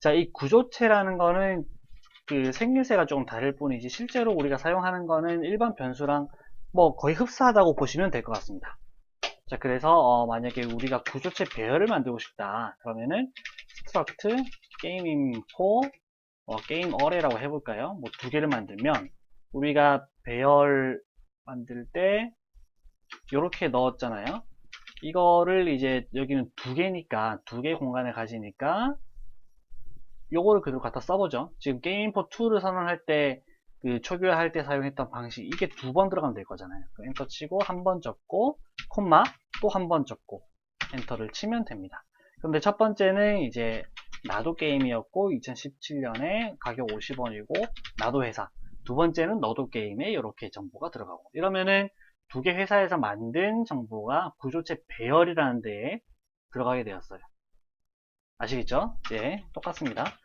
자, 이 구조체라는 거는 그 생김새가 조금 다를 뿐이지 실제로 우리가 사용하는 거는 일반 변수랑 뭐 거의 흡사하다고 보시면 될 것 같습니다. 자, 그래서 어, 만약에 우리가 구조체 배열을 만들고 싶다. 그러면은 struct info 어, array라고 해볼까요? 뭐 두 개를 만들면 우리가 배열 만들 때 이렇게 넣었잖아요. 이거를 이제 여기는 두 개니까 두 개 공간을 가지니까 요거를 그대로 갖다 써보죠. 지금 게임인포 2를 선언할 때 그 초기화할 때 사용했던 방식 이게 두 번 들어가면 될 거잖아요. 그 엔터 치고 한번 적고 콤마 또 한번 적고 엔터를 치면 됩니다. 그런데 첫 번째는 이제 나도 게임이었고 2017년에 가격 50원이고 나도 회사 두 번째는 너도 게임에 이렇게 정보가 들어가고 이러면은 두 개 회사에서 만든 정보가 구조체 배열이라는 데에 들어가게 되었어요. 아시겠죠? 네, 똑같습니다.